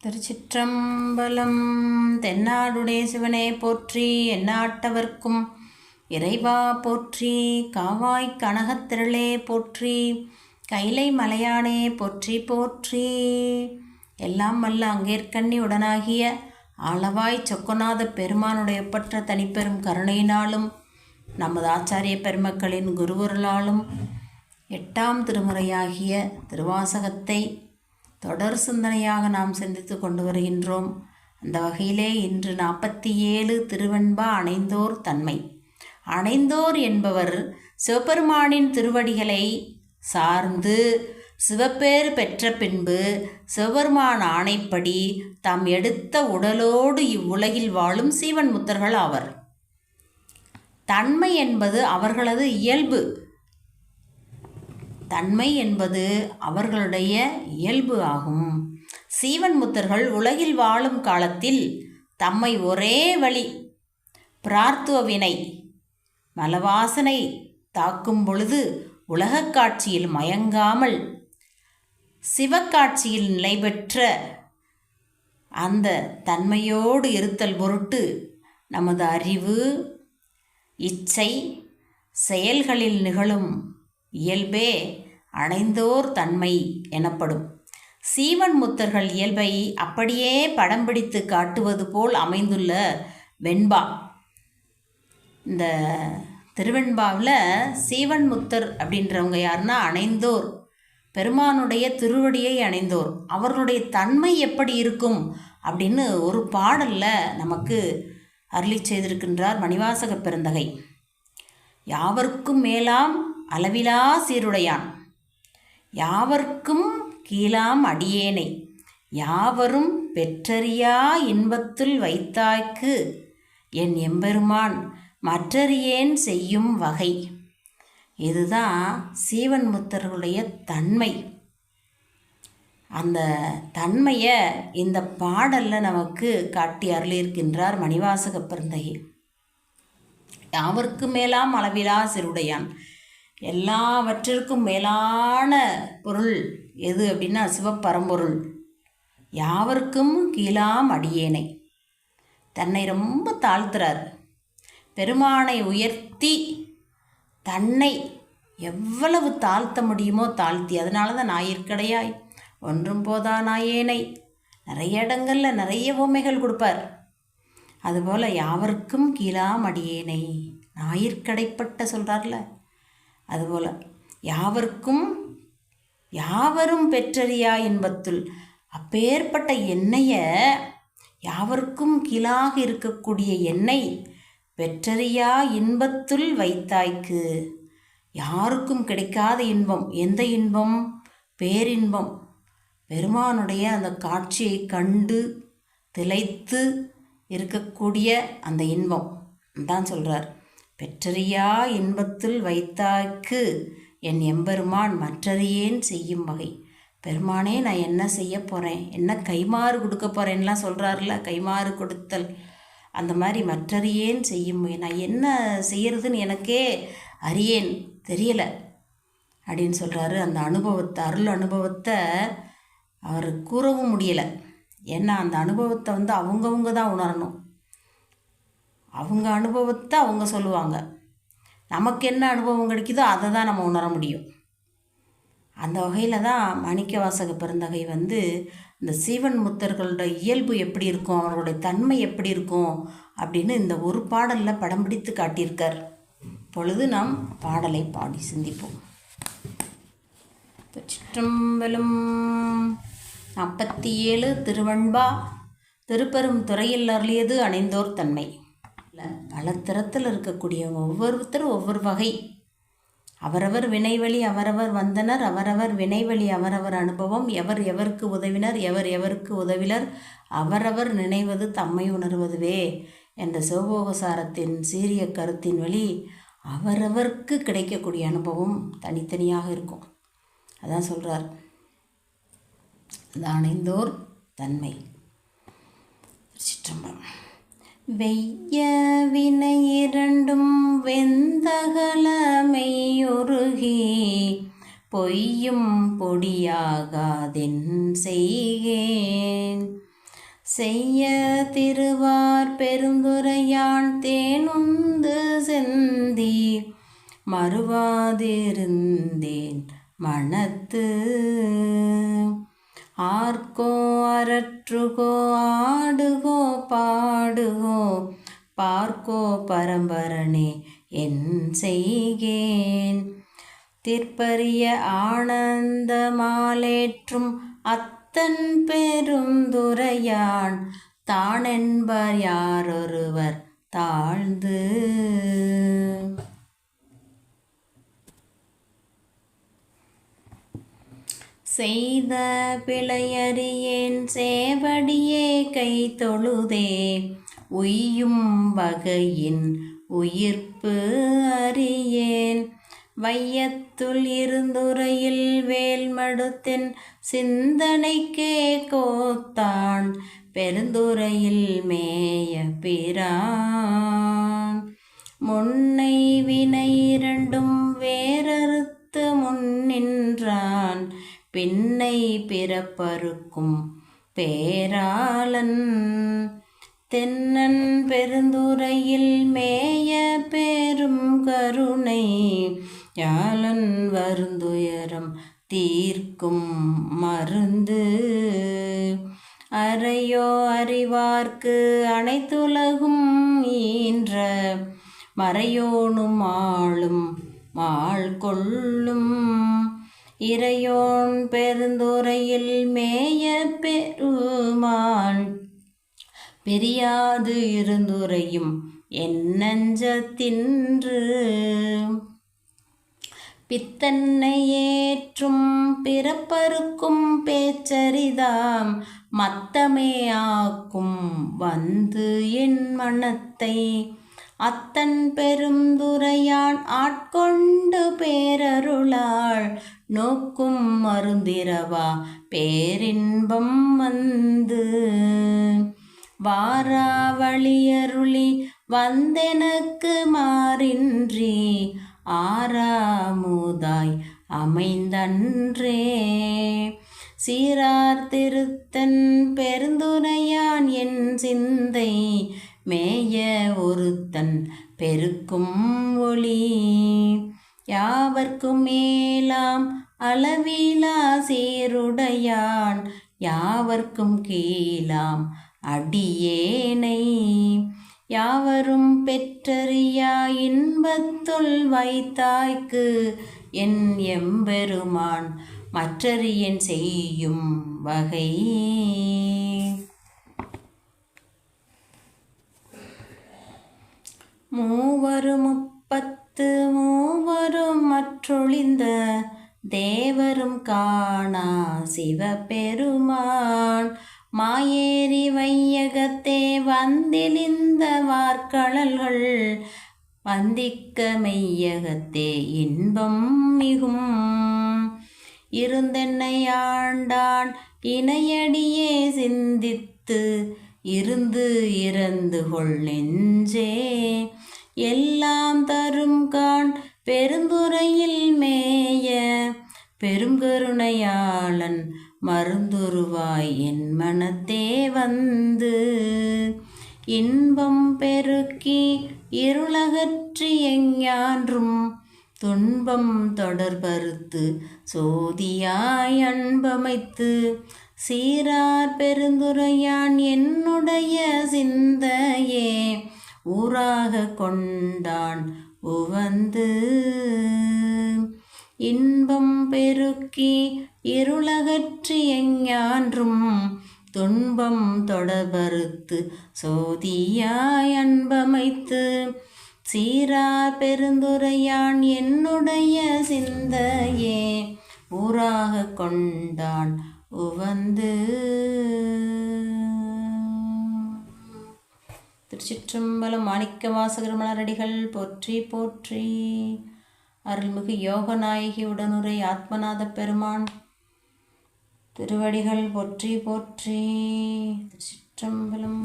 திருச்சிற்றம்பலம். தென்னாடுடைய சிவனே போற்றி என்னாட்டவர்க்கும் இறைவா போற்றி காவாய் கனகத்திரளே போற்றி கைலை மலையானே போற்றி போற்றி. எல்லாம் வல்ல அங்கேற்கண்ணி உடனாகிய ஆளவாய் சொக்கநாத பெருமானுடைய பற்ற தனிப்பெரும் கருணையினாலும் நமது ஆச்சாரிய பெருமக்களின் குருவருளாலும் எட்டாம் திருமுறையாகிய திருவாசகத்தை தொடர் சிந்தனையாக நாம் சிந்தித்து கொண்டு வருகின்றோம். அந்த வகையிலே இன்று நாற்பத்தி ஏழு திருவெண்பா அணைந்தோர் தன்மை. அணைந்தோர் என்பவர் சிவபெருமானின் திருவடிகளை சார்ந்து சிவப்பேறு பெற்ற பின்பு சிவபெருமான் ஆணைப்படி தாம் எடுத்த உடலோடு இவ்வுலகில் வாழும் சீவன் முத்தர்கள் ஆவர். தன்மை என்பது அவர்களது இயல்பு. தன்மை என்பது அவர்களுடைய இயல்பு ஆகும். சீவன் முத்தர்கள் உலகில் வாழும் காலத்தில் தம்மை ஒரே வழி பிரார்த்துவ வினை மலவாசனை தாக்கும் பொழுது உலகக் காட்சியில் மயங்காமல் சிவக்காட்சியில் நிலை பெற்ற அந்த தன்மையோடு இருத்தல் பொருட்டு நமது அறிவு இச்சை செயல்களில் நிகழும் இயல்பே அடைந்தோர் தன்மை எனப்படும். சீவன் முத்தர்கள் இயல்பை அப்படியே படம் பிடித்து காட்டுவது போல் அமைந்துள்ள வெண்பா. இந்த திருவெண்பாவில் சீவன் முத்தர் அப்படின்றவங்க யாருன்னா அணைந்தோர். பெருமானுடைய திருவடியை அணைந்தோர். அவர்களுடைய தன்மை எப்படி இருக்கும் அப்படின்னு ஒரு பாடலில் நமக்கு அருளி செய்திருக்கின்றார் மணிவாசக பெருந்தகை. யாவருக்கும் மேலாம் அளவிலா சீருடையான். யாவர்க்கும் கீழாம் அடியேனை. யாவரும் பெற்றறியா இன்பத்துள் வைத்தாய்க்கு. என் எம்பெருமான் மற்றறியேன் செய்யும் வகை. இதுதான் சீவன் முத்தர்களுடைய தன்மை. அந்த தன்மையை இந்த பாடலில் நமக்கு காட்டி அருளியிருக்கின்றார் மணிவாசக பிறந்தகி யாவருக்கு மேலாம் அளவிலா சிறுடையான் எல்லாவற்றிற்கும் மேலான பொருள் எது அப்படின்னா சிவப்பரம்பொருள். யாவருக்கும் கீழாம் அடியேனை. தன்னை ரொம்ப தாழ்த்துறார். பெருமானை உயர்த்தி தன்னை எவ்வளவு தாழ்த்த முடியுமோ தாழ்த்தி அதனால தான் நாயிற்கடையாய் ஒன்றும் போதா நாயேனை நிறைய இடங்களில் நிறைய பொம்மைகள் கொடுப்பார். அதுபோல் யாவருக்கும் கீழாம் அடியேனை. ஞாயிற்கடைப்பட்ட சொல்கிறார்ல அதுபோல் யாவருக்கும் யாவரும் பெற்றறியா இன்பத்துள் அப்பேற்பட்ட எண்ணெய யாவருக்கும் கீழாக இருக்கக்கூடிய எண்ணெய் பெற்றறியா இன்பத்துள் வைத்தாய்க்கு. யாருக்கும் கிடைக்காத இன்பம் எந்த இன்பம்? பேரின்பம். பெருமானுடைய அந்த காட்சியை கண்டு திளைத்து இருக்கக்கூடிய அந்த இன்பம். தான் சொல்கிறார் பெற்றறியா இன்பத்தில் வைத்தாய்க்கு என் எம்பெருமான் மற்றறியேன் செய்யும் வகை. பெருமானே நான் என்ன செய்ய போகிறேன் என்ன கைமாறு கொடுக்க போகிறேன்லாம் சொல்கிறாருல கைமாறு கொடுத்தல். அந்த மாதிரி மற்றறியேன் செய்யும் நான் என்ன செய்கிறதுன்னு எனக்கே அறியேன் தெரியலை அப்படின்னு சொல்கிறாரு அந்த அனுபவத்தை அருள் அனுபவத்தை அவர் கூறவும் முடியலை. ஏன்னா அந்த அனுபவத்தை வந்து அவங்கவுங்க தான் உணரணும். அவங்க அனுபவத்தை அவங்க சொல்லுவாங்க. நமக்கு என்ன அனுபவம் கிடைக்குதோ அதை தான் நம்ம உணர முடியும். அந்த வகையில் தான் மணிக்கவாசக பெருந்தகை வந்து இந்த சீவன் முத்தர்களோட இயல்பு எப்படி இருக்கும் அவர்களுடைய தன்மை எப்படி இருக்கும் அப்படின்னு இந்த ஒரு பாடலில் படம் பிடித்து காட்டியிருக்கார். பொழுது நாம் பாடலை பாடி சிந்திப்போம். சிற்றம்பலம் நாற்பத்தி ஏழு திருவண்பா திருப்பெரும் துறையில் அருளியது அணைந்தோர் தன்மை. பல திறத்தில் இருக்கக்கூடியவங்க ஒவ்வொருத்தரும் ஒவ்வொரு வகை. அவரவர் வினைவழி அவரவர் வந்தனர் அவரவர் வினைவழி அவரவர் அனுபவம் எவர் எவருக்கு உதவினர் எவர் எவருக்கு உதவினர் அவரவர் நினைவது தம்மை உணர்வதுவே என்ற சிவபோகசாரத்தின் சீரிய கருத்தின் வழி அவரவருக்கு கிடைக்கக்கூடிய அனுபவம் தனித்தனியாக இருக்கும். அதான் சொல்கிறார் அணைந்தோர் தன்மை. சிற்றம்பலம். வெய்ய வினை இரண்டும் வெந்தகலமையொருகி பொய்யும் பொடியாகாதென் செய்கேன். செய்ய திருவார் பெருந்துரையான் தேனுந்து செந்தி. மறுவாதிருந்தேன் மனத்து ஆர்க்கோ அரற்றுகோ ஆடுகோ பாடுகோ பார்க்கோ பரம்பரனே என் செய்கேன். திற்பரிய ஆனந்த மாலேற்றும் அத்தன் பெருந்துரையான் தானென்பர் யாரொருவர் தாழ்ந்து. செய்த பிழையறியேன் சேவடியே கை தொழுதே. உய்யும் வகையின் உயிர்ப்பு அறியேன். வையத்துள் இருந்துரையில் வேல்மடுத்தின் சிந்தனைக்கே கோத்தான். பெருந்துரையில் மேய பிரான். முன்னை வினை இரண்டும் வேறு பின்னை பிறப்பறுக்கும் பேராளன். தென்னன் பெருந்துரையில் மேய பெரும் கருணை. யாழன் வருந்துயரம் தீர்க்கும் மருந்து. அறையோ அறிவார்க்கு அனைத்துலகும் ஈன்ற மறையோனும் ஆளும் ஆள் கொள்ளும் இறையோன் பெருந்துரையில் மேய பெருமான். பிரியாது இருந்துரையும் என் நஞ்சத்தின்று பித்தன்னை ஏற்றும் பிறப்பருக்கும் பேச்சரிதாம் மத்தமே ஆக்கும் வந்து என் மனத்தை. அத்தன் பெருந்துரையான் ஆட்கொண்டு பேரருளாள். நோக்கும் மருந்திரவா பேரின்பம் வந்து. வாராவளியருளி வந்தெனக்கு மாறின்றி ஆறாமுதாய் அமைந்தன்றே. சீரார் திருத்தன் பெருந்துரையான் என் சிந்தை மேய ஒருத்தன் பெருக்கும் ஒளி. யாவர்க்கும் மேலாம் அளவிலா சீருடையான். யாவர்க்கும் கீழாம் அடியேனை. யாவரும் பெற்றறியா இன்பத்துள் வைத்தாய்க்கு என் எம்பெருமான். மற்றறியன் செய்யும் வகை. மற்றொழிந்த தேவரும் காணா சிவபெருமான். மாயேறி வையகத்தே வந்திலிந்த வார்கழல்கள் வந்திக்க மெய்யகத்தே இன்பம் மிகும். இருந்தென்னை ஆண்டான் இணையடியே சிந்தித்து இருந்து இறந்து கொள் நெஞ்சே. எல்லாம் தரும் கான் பெருந்துறையில் பெருங்கருணையாளன் மருந்துருவாய் என் மனத்தே வந்து. இன்பம் பெருக்கி இருளகற்றி எஞ்ஞான்றும் துன்பம் தொடர்பறுத்து சோதியாய் அன்பமைத்து சீரார் பெருந்துரையான் என்னுடைய சிந்தையே ஊராக கொண்டான் உவந்து. இன்பம் பெருக்கி இருளகற்றி எஞ்ஞான்றும் துன்பம் தொடர்பறுத்து சோதியாய் அன்பமைத்து சீரார் பெருந்துரையான் என்னுடைய சிந்தையே ஊராக கொண்டான் உவந்து. திருச்சிற்றம்பலம் மாணிக்க வாசகர் மலரடிகள் போற்றி போற்றி. அருள்மிகு யோகநாயகி உடனுரை ஆத்மநாத பெருமான். திருவடிகள் போற்றி போற்றி. சிற்றம்பலம்